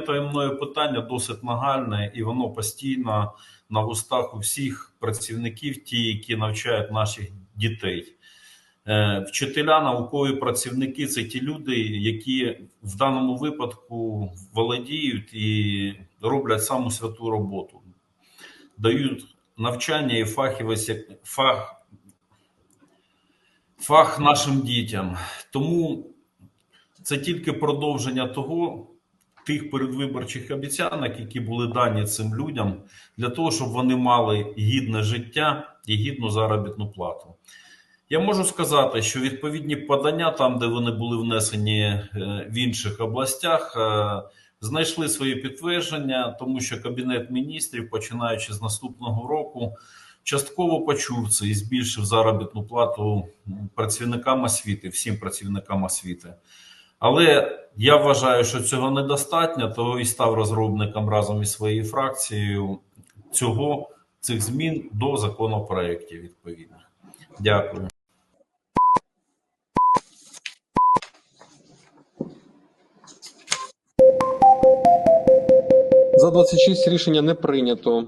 мною питання досить нагальне, і воно постійно на вустах у всіх працівників, ті, які навчають наших дітей. Е, Вчителя, наукові працівники це ті люди, які в даному випадку володіють і роблять саму святу роботу, дають навчання і фахівець, фах, фах нашим дітям. Тому це тільки продовження того, тих передвиборчих обіцянок, які були дані цим людям, для того, щоб вони мали гідне життя і гідну заробітну плату. Я можу сказати, що відповідні подання, там, де вони були внесені е, в інших областях, е, знайшли свої підтвердження, тому що Кабінет міністрів, починаючи з наступного року, частково почув це і збільшив заробітну плату працівникам освіти, всім працівникам освіти. Але я вважаю, що цього недостатньо, то і став розробником разом із своєю фракцією цього цих змін до законопроєктів відповідних. Дякую. За 26 рішення не прийнято.